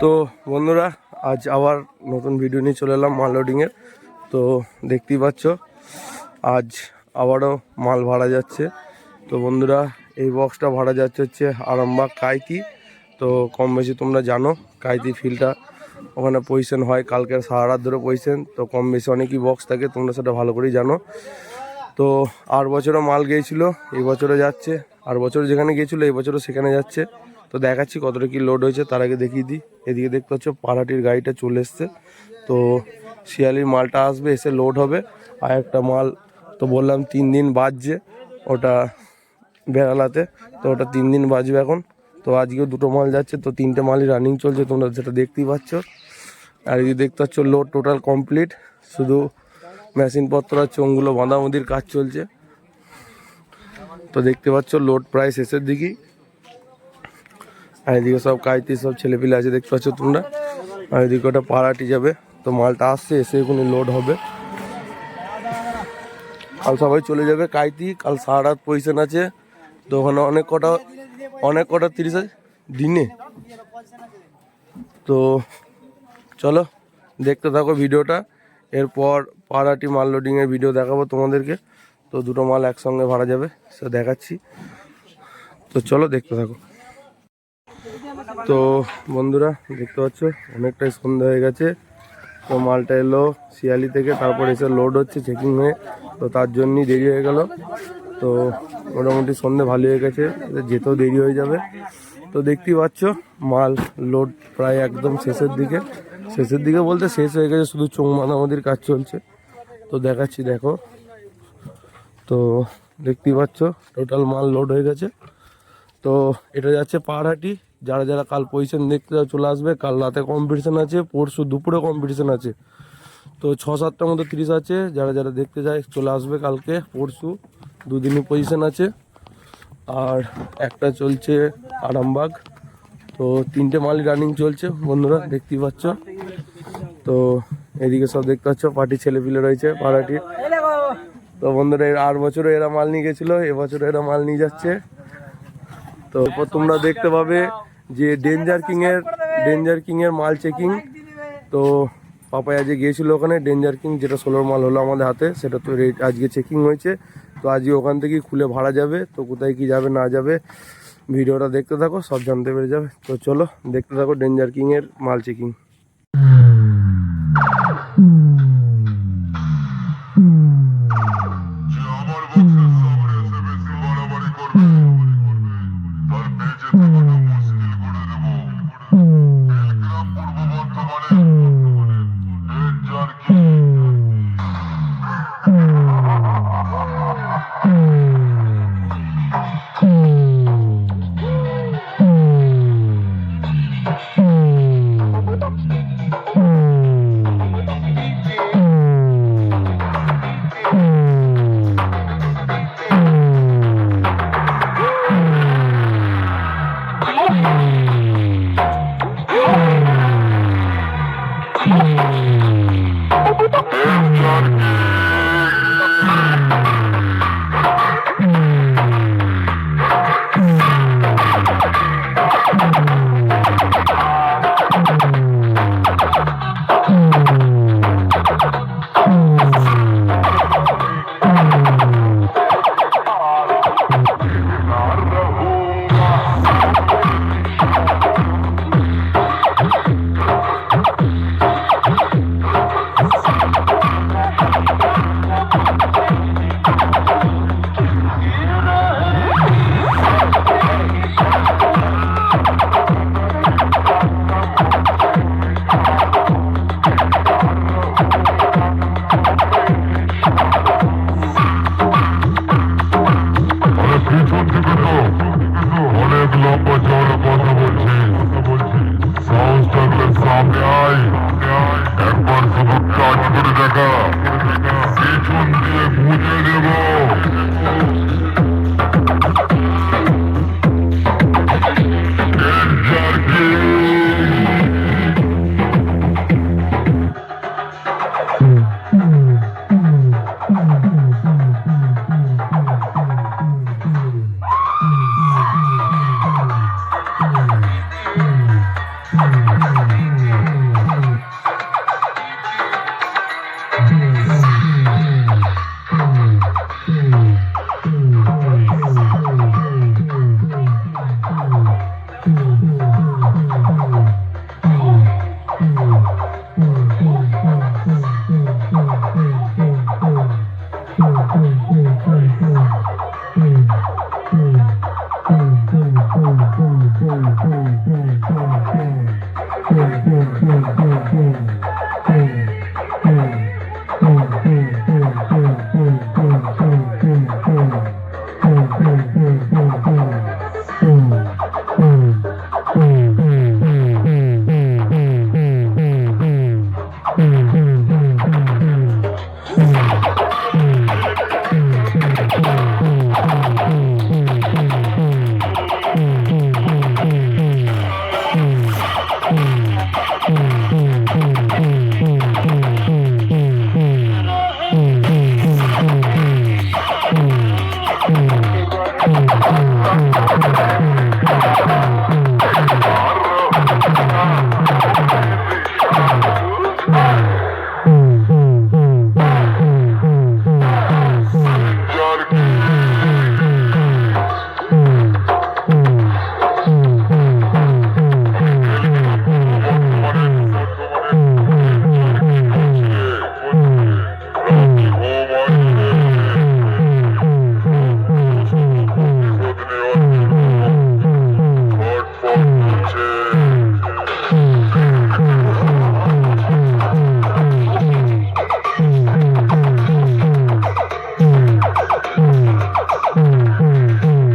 তো বন্ধুরা, আজ আবার নতুন ভিডিও নিয়ে চলে এলাম মাল লোডিংয়ের তো দেখতেই পাচ্ছ, আজ আবারও মাল ভাড়া যাচ্ছে। তো বন্ধুরা, এই বক্সটা ভাড়া যাচ্ছে হচ্ছে আরামবাগ কাইতি। তো কম বেশি তোমরা জানো, কাইতি ফিল্ডটা ওখানে পজিশন হয় কালকে সারা রাত ধরে পজিশন তো কম বেশি অনেকই বক্স থাকে, তোমরা সেটা ভালো করেই জানো। তো আর বছরও মাল গিয়েছিল, এই বছরে যাচ্ছে। আর বছর যেখানে গিয়েছিল, এই বছরও সেখানে যাচ্ছে। তো দেখাচ্ছি কতটা কি লোড হয়েছে, তার আগে দেখিয়ে দিই। এদিকে দেখতে পাচ্ছ পাড়াটির গাড়িটা চলে এসছে। তো শিয়ালির মালটা আসবে, এসে লোড হবে। আর একটা মাল তো বললাম তিন দিন বাজছে, ওটা বেড়ালাতে, তো ওটা তিন দিন বাজবে এখন। তো আজকেও দুটো মাল যাচ্ছে, তো তিনটে মালই রানিং চলছে, তোমরা সেটা দেখতেই পাচ্ছ। আর এই দেখতে পাচ্ছ লোড টোটাল কমপ্লিট শুধু মেশিনপত্র আর চোঙগুলো বাঁধামুদির কাজ চলছে। তো দেখতে পাচ্ছ লোড প্রায় শেষের দিকেই। আর এদিকে সব কাইতে সব ছেলেপিলে আছে, দেখতে পাচ্ছ তোমরা? আর এদিকে ওটা পাড়াটি যাবে, তো মালটা আসছে, এসে এখানে লোড হবে। কাল সবাই চলে যাবে কাইতি কাল সারা রাত পজিশন আছে। তো ওখানে অনেক কটা অনেক কটা তিরিশ আছে দিনে। তো চলো, দেখতে থাকো ভিডিওটা। এরপর পাড়াটি মাল লোডিংয়ের ভিডিও দেখাবো তোমাদেরকে। তো দুটো মাল একসঙ্গে ভাড়া যাবে, সে দেখাচ্ছি। তো চলো, দেখতে থাকো। তো বন্ধুরা, দেখতে পাচ্ছ? অনেকটাই সন্ধ্যা হয়ে গেছে। তো মালটা এলো শিয়ালি থেকে, তারপর এসে লোড হচ্ছে চেকিং হয়ে। তো তার জন্যই দেরি হয়ে গেল। তো মোটামুটি সন্ধে ভালো হয়ে গেছে। যেতেও দেরি হয়ে যাবে। তো দেখতেই পাচ্ছ, মাল লোড প্রায় একদম শেষের দিকে। শেষের দিকে বলতে শেষ হয়ে গেছে, শুধু চোখ মানামাদির কাজ চলছে। তো দেখাচ্ছি, দেখো। তো দেখতেই পাচ্ছ টোটাল মাল লোড হয়ে গেছে। তো এটা যাচ্ছে পাহাড়হাটি। যারা যারা কাল পজিশন দেখতে যাও, চলে আসবে। কাল রাতে কম্পিটিশন আছে, পরশু দুপুরে কম্পিটিশন আছে। তো ছ সাতটার মতো তিরিশ আছে। যারা যারা দেখতে যায়, চলে আসবে কালকে, পরশু দুদিনই পজিশন আছে। আর একটা চলছে আরামবাগ। তো তিনটে মালই রানিং চলছে, বন্ধুরা, দেখতেই পাচ্ছ। তো এদিকে সব দেখতে পাচ্ছ, পার্টি ছেলেপিলে রয়েছে পাড়াটির তো বন্ধুরা আর বছরে এরা মাল নিয়ে গেছিল এবছরে এরা মাল নিয়ে যাচ্ছে। তো তোমরা দেখতে পাবে যে ডেঞ্জার কিং এর ডেঞ্জার কিং এর মাল চেকিং তো পাপাই আজকে গিয়েছিল ওখানে। ডেঞ্জার কিং যেটা সোলোর মাল হলো আমাদের হাতে, সেটা তো আজকে চেকিং হয়েছে। তো আজকে ওখান থেকেই খুলে ভাড়া যাবে। তো কোথায় কি যাবে না যাবে ভিডিওটা দেখতে থাকো, সব জানতে পেরে যাবে। তো চলো দেখতে থাকো ডেঞ্জার কিং এর মাল চেকিং ago.